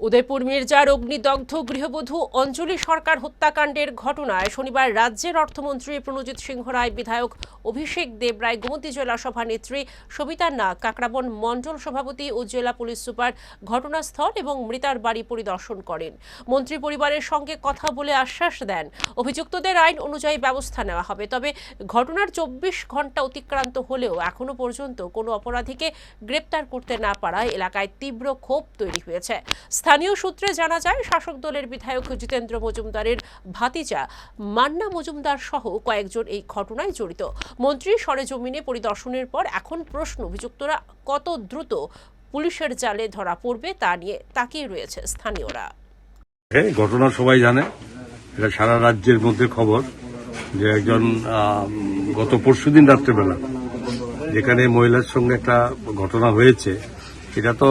উদয়পুর মির্জার অগ্নিদগ্ধ গৃহবধূ অঞ্জলি সরকার হত্যাকাণ্ডের ঘটনায় শনিবার রাজ্যের অর্থমন্ত্রী প্রণজিৎ সিংহ রায়, বিধায়ক অভিষেক দেবরায় গোমতী জেলা সভানেত্রী সবিতা নাগ, কাকরাবন মণ্ডল সভাপতি ও জেলা পুলিশ সুপার ঘটনাস্থল এবং মৃতার বাড়ি পরিদর্শন করেন। মন্ত্রী পরিবারের সঙ্গে কথা বলে আশ্বাস দেন। অভিযুক্তদের আইন অনুযায়ী ব্যবস্থা নেওয়া হবে। তবে ঘটনার চব্বিশ ঘণ্টা অতিক্রান্ত হলেও এখনও পর্যন্ত কোনো অপরাধীকে গ্রেপ্তার করতে না পারায় এলাকায় তীব্র ক্ষোভ তৈরি হয়েছে। স্থানীয় সূত্রে জানা যায়, শাসক দলের বিধায়ক জিতেন্দ্র মজুমদারের ভাতিজা মান্না মজুমদার সহ কয়েকজন এই ঘটনায় জড়িত। মন্ত্রী সরেজমিনে পরিদর্শনের পর এখন প্রশ্ন, অভিযুক্তরা কত দ্রুত পুলিশের জালে ধরা পড়বে তা নিয়ে তাকিয়ে রয়েছে স্থানীয়রা। ঘটনা সবাই জানে, এটা সারা রাজ্যের মধ্যে খবর যে একজন গত পরশুদিন রাত্রেবেলা যেখানে মহিলার সঙ্গে একটা ঘটনা হয়েছে এটা তো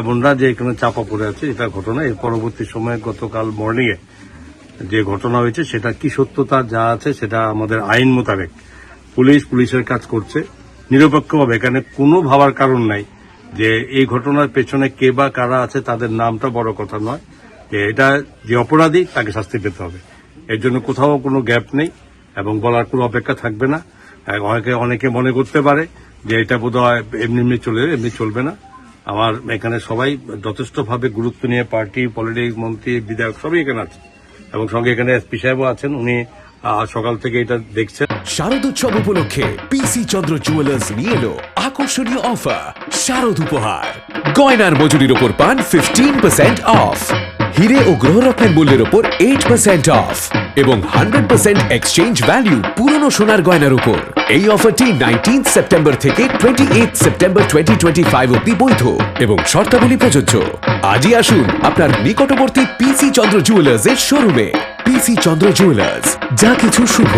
এমন না যে এখানে চাপা পড়ে আছে, এটা ঘটনা। এর পরবর্তী সময়ে গতকাল মর্নিং এ যে ঘটনা হয়েছে, সেটা কি সত্যতা যা আছে, সেটা আমাদের আইন মোতাবেক পুলিশ, পুলিশের কাজ করছে। নিরপেক্ষভাবে এখানে কোনো ভাবার কারণ নাই যে এই ঘটনার পেছনে কে বা কারা আছে, তাদের নামটা বড় কথা নয়। যে এটা যে অপরাধী, তাকে শাস্তি পেতে হবে। এর জন্য কোথাও কোনো গ্যাপ নেই এবং বলার কোনো অপেক্ষা থাকবে না। অনেকে অনেকে মনে করতে পারে যে এটা বোধ হয় এমনি এমনি চলে, এমনি চলবে না। আমার এখানে সবাই যথেষ্টভাবে গুরুত্ব নিয়ে পার্টি, পলিটিক্স, মন্ত্রী, বিধায়ক সবই এখানে আছে এবং সঙ্গে এখানে এসপি সাহেবও আছেন, উনি সকাল থেকে এটা দেখছেন। শারদোৎসব উপলক্ষে পিসি চন্দ্র জুয়েলার্স নিয়ে এলো আকর্ষণীয় অফার শারদ উপহার। গয়নার মজুরির ওপর পান ফিফটিন পার্সেন্ট অফ হিরে ও গ্রহরত্নের মূল্যের ওপর এইট পার্সেন্ট অফ এবং হান্ড্রেড পার্সেন্ট এক্সচেঞ্জ ভ্যালু পুরনো সোনার গয়নার উপর। এই অফারটি নাইনটিন সেপ্টেম্বর থেকে twenty eight September twenty twenty five অব্দি বৈধ এবং শর্তাবলী প্রযোজ্য। আজই আসুন আপনার নিকটবর্তী পিসি চন্দ্র জুয়েলার্স এর শোরুমে পিসি চন্দ্র জুয়েলার্স যা কিছু শুভ।